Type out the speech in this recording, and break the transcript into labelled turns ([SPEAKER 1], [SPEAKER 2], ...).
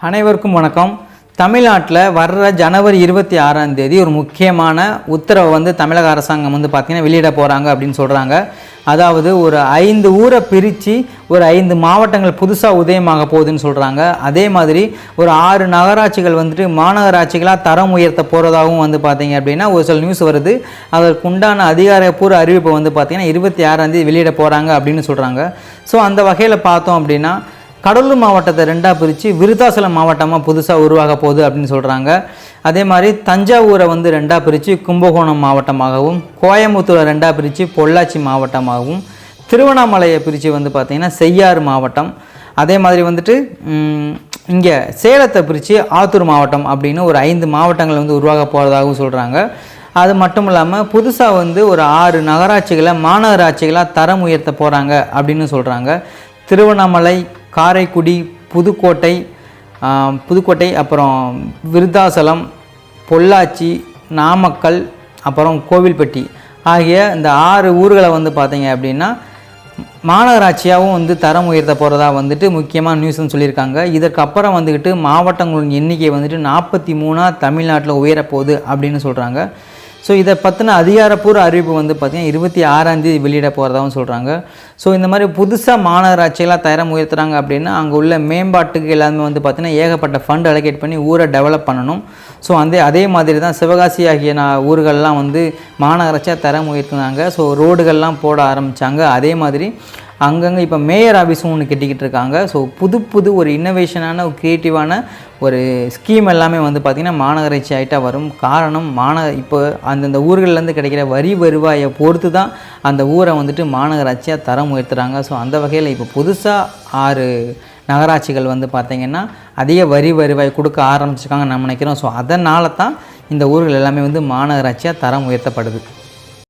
[SPEAKER 1] அனைவருக்கும் வணக்கம். தமிழ்நாட்டில் வர்ற ஜனவரி இருபத்தி ஆறாம் தேதி ஒரு முக்கியமான உத்தரவை வந்து தமிழக அரசாங்கம் வந்து பார்த்திங்கன்னா வெளியிட போகிறாங்க அப்படின்னு சொல்கிறாங்க அதாவது ஒரு ஐந்து ஊரை பிரித்து ஒரு ஐந்து மாவட்டங்கள் புதுசாக உதயமாக போகுதுன்னு சொல்கிறாங்க அதே மாதிரி ஒரு ஆறு நகராட்சிகள் வந்துட்டு மாநகராட்சிகளாக தரம் உயர்த்த போகிறதாகவும் வந்து பார்த்தீங்க அப்படின்னா ஒரு சில நியூஸ் வருது. அதற்கு உண்டான அதிகாரப்பூர்வ அறிவிப்பை வந்து பார்த்திங்கன்னா இருபத்தி ஆறாம் தேதி வெளியிட போகிறாங்க அப்படின்னு சொல்கிறாங்க ஸோ அந்த வகையில் பார்த்தோம் அப்படின்னா கடலூர் மாவட்டத்தை ரெண்டாக பிரித்து விருத்தாசலம் மாவட்டமாக புதுசாக உருவாக போகுது அப்படின்னு சொல்கிறாங்க அதே மாதிரி தஞ்சாவூரை வந்து ரெண்டாக பிரித்து கும்பகோணம் மாவட்டமாகவும் கோயம்புத்தூரை ரெண்டாக பிரித்து பொள்ளாச்சி மாவட்டமாகவும் திருவண்ணாமலையை பிரித்து வந்து பார்த்திங்கன்னா செய்யாறு மாவட்டம். அதே மாதிரி வந்துட்டு இங்கே சேலத்தை பிரித்து ஆத்தூர் மாவட்டம் அப்படின்னு ஒரு ஐந்து மாவட்டங்கள் வந்து உருவாக போகிறதாகவும் சொல்கிறாங்க அது மட்டும் இல்லாமல் புதுசாக வந்து ஒரு ஆறு நகராட்சிகளை மாநகராட்சிகளாக தரம் உயர்த்த போகிறாங்க அப்படின்னு சொல்கிறாங்க திருவண்ணாமலை காரைக்குடி புதுக்கோட்டை புதுக்கோட்டை அப்புறம் விருத்தாசலம் பொள்ளாச்சி நாமக்கல் அப்புறம் கோவில்பட்டி ஆகிய இந்த ஆறு ஊர்களை வந்து பார்த்தீங்க அப்படின்னா மாநகராட்சியாகவும் வந்து தரம் உயர்த்த போகிறதா வந்துட்டு முக்கியமாக நியூஸ்னு சொல்லியிருக்காங்க. இதற்கு அப்புறம் வந்துக்கிட்டு மாவட்டங்களின் எண்ணிக்கை வந்துட்டு நாற்பத்தி மூணாக தமிழ்நாட்டில் உயரப்போகுது அப்படின்னு சொல்கிறாங்க ஸோ இதை பற்றின அதிகாரப்பூர்வ அறிவிப்பு வந்து பார்த்திங்கன்னா இருபத்தி ஆறாந்தேதி வெளியிட போகிறதாகவும் சொல்கிறாங்க ஸோ இந்த மாதிரி புதுசாக மாநகராட்சியெல்லாம் தரம் உயர்த்துறாங்க அப்படின்னா அங்கே உள்ள மேம்பாட்டுக்கு எல்லாமே வந்து பார்த்திங்கன்னா ஏகப்பட்ட ஃபண்ட் அலோகேட் பண்ணி ஊரை டெவலப் பண்ணணும். ஸோ அந்த அதே மாதிரி தான் சிவகாசி ஆகிய நான் ஊர்கள்லாம் வந்து மாநகராட்சியாக தரம் உயர்த்தினாங்க. ஸோ ரோடுகள்லாம் போட ஆரம்பித்தாங்க அதே மாதிரி அங்கங்கே இப்போ மேயர் ஆஃபீஸும் ஒன்று கட்டிக்கிட்டு இருக்காங்க. ஸோ புது புது ஒரு இன்னோவேஷனான ஒரு க்ரியேட்டிவான ஒரு ஸ்கீம் எல்லாமே வந்து பார்த்திங்கன்னா மாநகராட்சி ஆகிட்டா வரும். காரணம் மாந இப்போ அந்தந்த ஊர்கள்லேருந்து கிடைக்கிற வரி வருவாயை பொறுத்து தான் அந்த ஊரை வந்துட்டு மாநகராட்சியாக தரம் உயர்த்துறாங்க ஸோ அந்த வகையில் இப்போ புதுசாக ஆறு நகராட்சிகள் வந்து பார்த்திங்கன்னா அதிக வரி வருவாய் கொடுக்க ஆரம்பிச்சிருக்காங்க நம்ம நினைக்கிறோம். ஸோ அதனால தான் இந்த ஊர்கள் எல்லாமே வந்து மாநகராட்சியாக தரம் உயர்த்தப்படுது